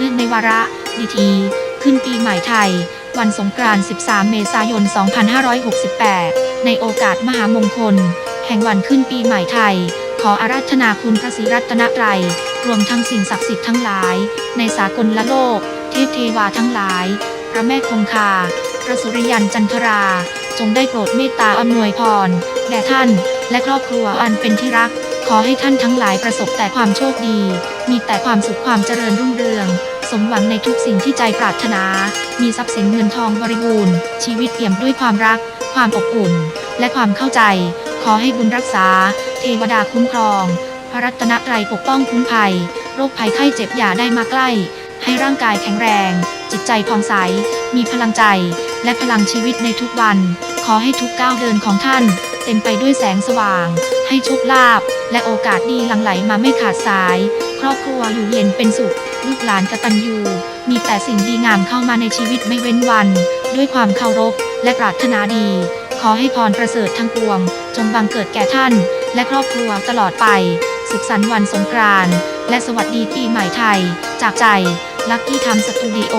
เนื่องในวาระ ดีที ขึ้นปีใหม่ไทย วันสงกรานต์ 13 เมษายน 2568 ในโอกาสมหามงคล แห่งวันขึ้นปีใหม่ไทย ขออาราธนาคุณพระศรีรัตนตรัย รวมทั้งสิ่งศักดิ์สิทธิ์ทั้งหลาย ในสากลละโลก เทพเทวาทั้งหลาย พระแม่คงคา พระสุริยันจันทรา จงได้โปรดเมตตาอำนวยพร แด่ท่าน และครอบครัวอันเป็นที่รักขอให้ท่านทั้งหลายประสบแต่ความโชคดี มีแต่ความสุขความเจริญรุ่งเรือง สมหวังในทุกสิ่งที่ใจปรารถนา มีทรัพย์สินเงินทองบริบูรณ์ ชีวิตเปี่ยมด้วยความรัก ความอบอุ่น และความเข้าใจ ขอให้บุญรักษา เทวดาคุ้มครอง พระรัตนตรัยปกป้องคุ้มภัย โรคภัยไข้เจ็บอย่าได้มาใกล้ ให้ร่างกายแข็งแรง จิตใจผ่องใส มีพลังใจ และพลังชีวิตในทุกวัน ขอให้ทุกก้าวเดินของท่าน เต็มไปด้วยแสงสว่าง ให้โชคลาภและโอกาสดีหลั่งไหลมาไม่ขาดสาย ครอบครัวอยู่เย็นเป็นสุข ลูกหลานกตัญญู มีแต่สิ่งดีงามเข้ามาในชีวิตไม่เว้นวัน ด้วยความเคารพและปรารถนาดี ขอให้พรประเสริฐทั้งปวง จงบังเกิดแก่ท่าน และครอบครัวตลอดไป สุขสันต์วันสงกรานต์และสวัสดีปีใหม่ไทย จากใจลักกี้ทำสตูดิโอ